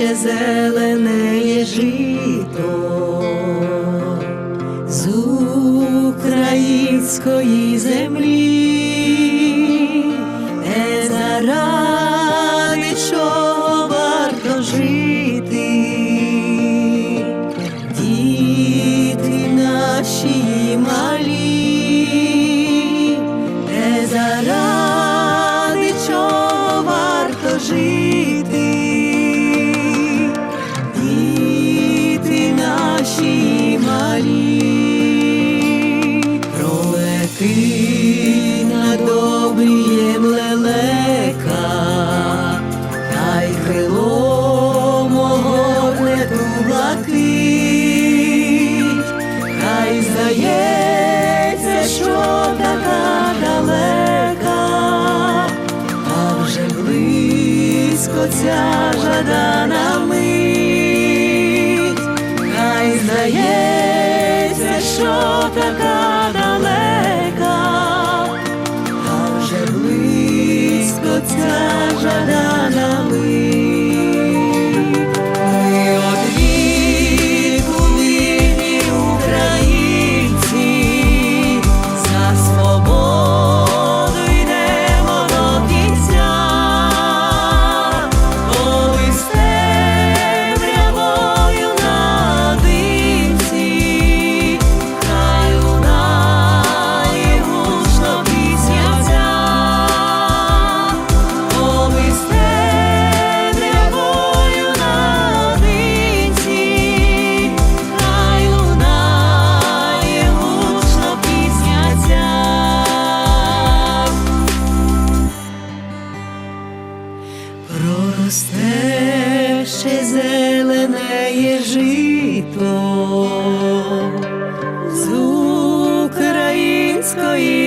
зійде жито з української землі, не заради чого варто жити, діти наші обрієм лелека, та й крилом огорне ту блакить, хай здається, що така далека, а вже близько ця жадана мить, хай здається, що така Росте ще зелене жито з української.